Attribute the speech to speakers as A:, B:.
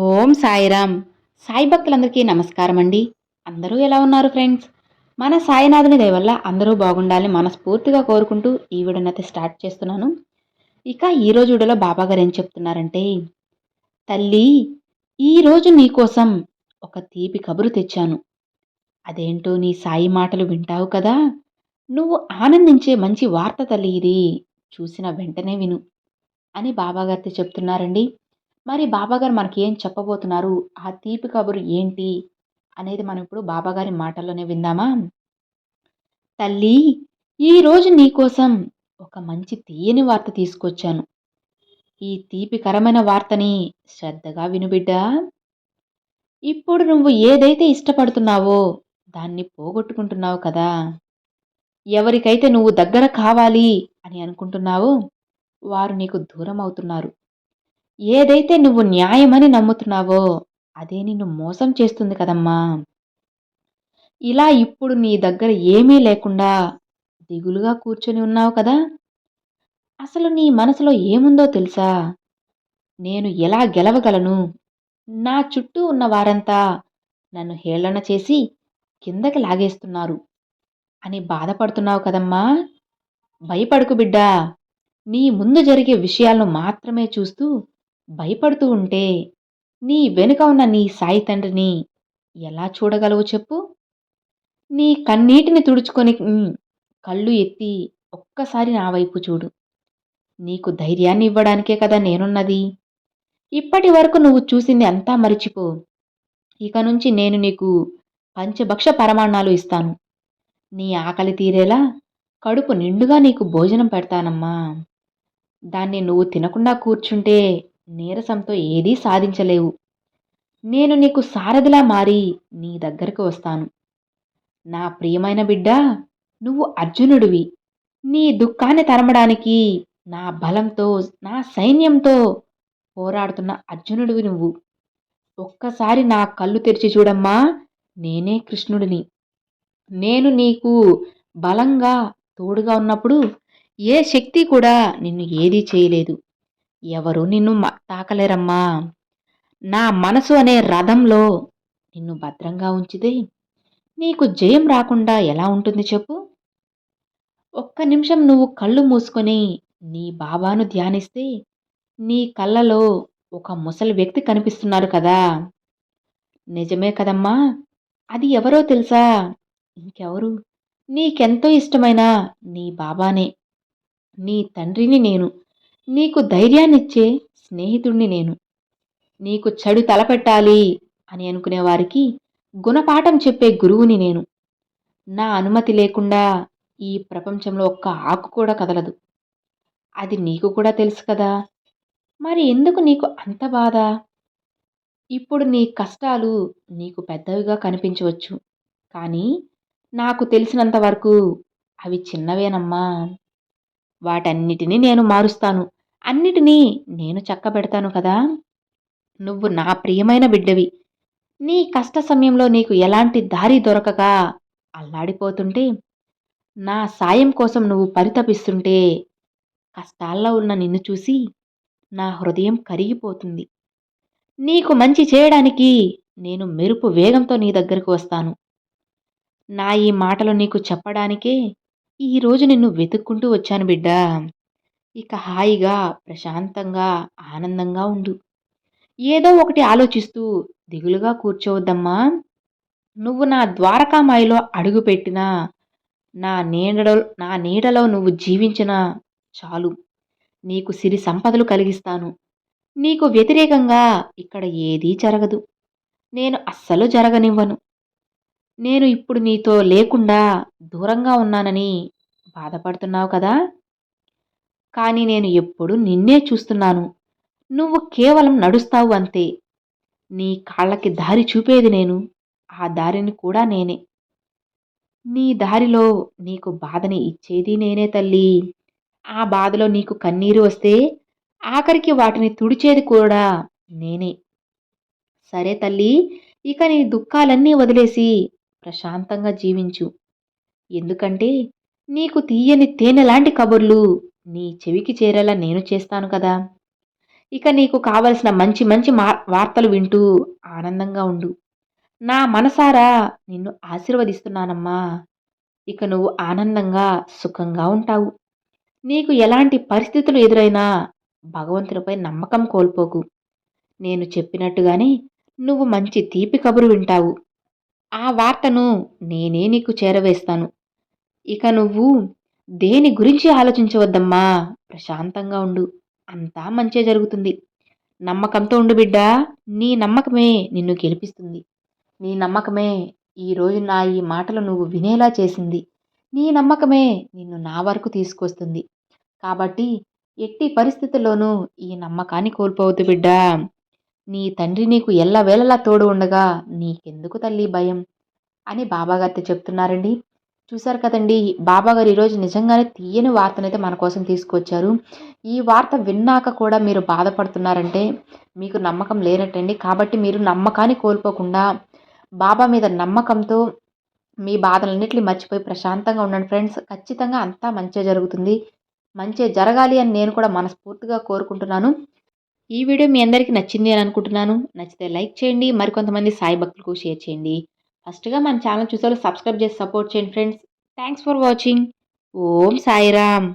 A: ఓం సాయిరామ్. సాయి భక్తులందరికీ నమస్కారం అండి అందరూ ఎలా ఉన్నారు ఫ్రెండ్స్? మన సాయినాథుని దయవల్ల అందరూ బాగుండాలని మనస్ఫూర్తిగా కోరుకుంటూ ఈ వీడియోనైతే స్టార్ట్ చేస్తున్నాను. ఇక ఈరోజు వీడియోలో బాబా గారు ఏం చెప్తున్నారంటే తల్లి ఈరోజు నీకోసం ఒక తీపి కబురు తెచ్చాను. అదేంటో నీ సాయి మాటలు వింటావు కదా? నువ్వు ఆనందించే మంచి వార్త తల్లి ఇది. చూసిన వెంటనే విను అని బాబాగారితో చెప్తున్నారండి. మరి బాబాగారు మనకి ఏం చెప్పబోతున్నారు? ఆ తీపి కబురు ఏంటి? అనేది మనం ఇప్పుడు బాబాగారి మాటల్లోనే విందామా? తల్లి ఈరోజు నీకోసం ఒక మంచి తీయని వార్త తీసుకొచ్చాను. ఈ తీపికరమైన వార్తని శ్రద్ధగా వినుబిడ్డా ఇప్పుడు నువ్వు ఏదైతే ఇష్టపడుతున్నావో దాన్ని పోగొట్టుకుంటున్నావు కదా. ఎవరికైతే నువ్వు దగ్గర కావాలి అని అనుకుంటున్నావో వారు నీకు దూరం అవుతున్నారు ఏదైతే నువ్వు న్యాయమని నమ్ముతున్నావో అదే నిన్ను మోసం చేస్తుంది కదమ్మా. ఇలా ఇప్పుడు నీ దగ్గర ఏమీ లేకుండా దిగులుగా కూర్చొని ఉన్నావు కదా? అసలు నీ మనసులో ఏముందో తెలుసా? నేను ఎలా గెలవగలను? నా చుట్టూ ఉన్న వారంతా నన్ను హేళన చేసి కిందకి లాగేస్తున్నారు. అని బాధపడుతున్నావు కదమ్మా. భయపడుకు బిడ్డా. నీ ముందు జరిగే విషయాలను మాత్రమే చూస్తూ భయపడుతూ ఉంటే నీ వెనుక ఉన్న నీ సాయి తండ్రిని ఎలా చూడగలవు చెప్పు? నీ కన్నీటిని తుడుచుకొని కళ్ళు ఎత్తి ఒక్కసారి నా వైపు చూడు. నీకు ధైర్యాన్ని ఇవ్వడానికే కదా నేనున్నది. ఇప్పటి వరకు నువ్వు చూసింది అంతా మరిచిపో. ఇక నుంచి నేను నీకు పంచభక్ష పరమాణాలు ఇస్తాను. నీ ఆకలి తీరేలా కడుపు నిండుగా నీకు భోజనం పెడతానమ్మా. దాన్ని నువ్వు తినకుండా కూర్చుంటే నీరసంతో ఏదీ సాధించలేవు. నేను నీకు సారథిలా మారి నీ దగ్గరకు వస్తాను. నా ప్రియమైన బిడ్డ నువ్వు అర్జునుడివి. నీ దుఃఖాన్ని తరమడానికి నా బలంతో నా సైన్యంతో పోరాడుతున్న అర్జునుడివి నువ్వు. ఒక్కసారి నా కళ్ళు తెరిచి చూడమ్మా నేనే కృష్ణుడిని. నేను నీకు బలంగా తోడుగా ఉన్నప్పుడు ఏ శక్తి కూడా నిన్ను ఏదీ చేయలేదు. ఎవరు నిన్ను మ- తాకలేరమ్మా. నా మనసు అనే రథంలో నిన్ను భద్రంగా ఉంచితే నీకు జయం రాకుండా ఎలా ఉంటుంది చెప్పు? ఒక్క నిమిషం నువ్వు కళ్ళు మూసుకొని నీ బాబాను ధ్యానిస్తే నీ కళ్ళలో ఒక ముసలి వ్యక్తి కనిపిస్తున్నారు కదా. నిజమే కదమ్మా. అది ఎవరో తెలుసా? ఇంకెవరు? నీకెంతో ఇష్టమైన నీ బాబానే. నీ తండ్రిని నేను. నీకు ధైర్యాన్నిచ్చే స్నేహితుణ్ణి నేను. నీకు చెడు తలపెట్టాలి అని అనుకునే వారికి గుణపాఠం చెప్పే గురువుని నేను. నా అనుమతి లేకుండా ఈ ప్రపంచంలో ఒక్క ఆకు కూడా కదలదు. అది నీకు కూడా తెలుసు కదా. మరి ఎందుకు నీకు అంత బాధ? ఇప్పుడు నీ కష్టాలు నీకు పెద్దవిగా కనిపించవచ్చు. కానీ నాకు తెలిసినంత వరకు అవి చిన్నవేనమ్మా. వాటన్నిటినీ నేను మారుస్తాను. అన్నిటినీ నేను చక్కబెడతాను కదా? నువ్వు నా ప్రియమైన బిడ్డవి. నీ కష్ట సమయంలో నీకు ఎలాంటి దారి దొరకక అల్లాడిపోతుంటే నా సాయం కోసం నువ్వు పరితపిస్తుంటే కష్టాల్లో ఉన్న నిన్ను చూసి నా హృదయం కరిగిపోతుంది. నీకు మంచి చేయడానికి నేను మెరుపు వేగంతో నీ దగ్గరకు వస్తాను. నా ఈ మాటలు నీకు చెప్పడానికే ఈరోజు నిన్ను వెతుక్కుంటూ వచ్చాను బిడ్డా. ఇక హాయిగా ప్రశాంతంగా ఆనందంగా ఉండు. ఏదో ఒకటి ఆలోచిస్తూ దిగులుగా కూర్చోవద్దమ్మా. నువ్వు నా ద్వారకామాయిలో అడుగుపెట్టినా నా నీడలో నా నీడలో నువ్వు జీవించిన చాలు. నీకు సిరి సంపదలు కలిగిస్తాను. నీకు వ్యతిరేకంగా ఇక్కడ ఏదీ జరగదు. నేను అస్సలు జరగనివ్వను. నేను ఇప్పుడు నీతో లేకుండా దూరంగా ఉన్నానని బాధపడుతున్నావు కదా? కానీ నేను ఎప్పుడు నిన్నే చూస్తున్నాను. నువ్వు కేవలం నడుస్తావు అంతే. నీ కాళ్ళకి దారి చూపేది నేను. ఆ దారిని కూడా నేనే. నీ దారిలో నీకు బాధని ఇచ్చేది నేనే తల్లి. ఆ బాధలో నీకు కన్నీరు వస్తే ఆఖరికి వాటిని తుడిచేది కూడా నేనే. సరే తల్లి ఇక నీ దుఃఖాలన్నీ వదిలేసి ప్రశాంతంగా జీవించు. ఎందుకంటే నీకు తీయని తేనె లాంటి కబుర్లు నీ చెవికి చేరేలా నేను చేస్తాను కదా. ఇక నీకు కావలసిన మంచి మంచి మా వార్తలు వింటూ ఆనందంగా ఉండు. నా మనసారా నిన్ను ఆశీర్వదిస్తున్నానమ్మా. ఇక నువ్వు ఆనందంగా సుఖంగా ఉంటావు. నీకు ఎలాంటి పరిస్థితులు ఎదురైనా భగవంతునిపై నమ్మకం కోల్పోకు. నేను చెప్పినట్టుగానే నువ్వు మంచి తీపి కబురు వింటావు. ఆ వార్తను నేనే నీకు చేరవేస్తాను. ఇక నువ్వు దేని గురించి ఆలోచించవద్దమ్మా? ప్రశాంతంగా ఉండు. అంతా మంచే జరుగుతుంది. నమ్మకంతో ఉండు బిడ్డా. నీ నమ్మకమే నిన్ను గెలిపిస్తుంది. నీ నమ్మకమే ఈరోజు నా ఈ మాటలు నువ్వు వినేలా చేసింది. నీ నమ్మకమే నిన్ను నా వరకు తీసుకొస్తుంది. కాబట్టి ఎట్టి పరిస్థితుల్లోనూ ఈ నమ్మకాన్ని కోల్పోవద్దు బిడ్డా. నీ తండ్రి నీకు ఎల్లవేళలా తోడు ఉండగా నీకెందుకు తల్లి భయం? అని బాబాగారితో చెప్తున్నారండి. చూశారు కదండి బాబాగారు ఈరోజు నిజంగానే తీయని వార్తనైతే మన కోసం తీసుకొచ్చారు. ఈ వార్త విన్నాక కూడా మీరు బాధపడుతున్నారంటే మీకు నమ్మకం లేనట్టండి. కాబట్టి మీరు నమ్మకాన్ని కోల్పోకుండా బాబా మీద నమ్మకంతో మీ బాధలన్నింటినీ మర్చిపోయి ప్రశాంతంగా ఉండండి ఫ్రెండ్స్. ఖచ్చితంగా అంతా మంచిగా జరుగుతుంది. మంచి జరగాలి అని నేను కూడా మనస్ఫూర్తిగా కోరుకుంటున్నాను. ఈ వీడియో మీ అందరికీ నచ్చింది అని అనుకుంటున్నాను. నచ్చితే లైక్ చేయండి మరికొంతమంది సాయి భక్తులకు షేర్ చేయండి. ఫస్ట్గా మన ఛానల్ చూసేవాళ్ళు సబ్స్క్రైబ్ చేసి సపోర్ట్ చేయండి friends. Thanks for watching. Om Sairam.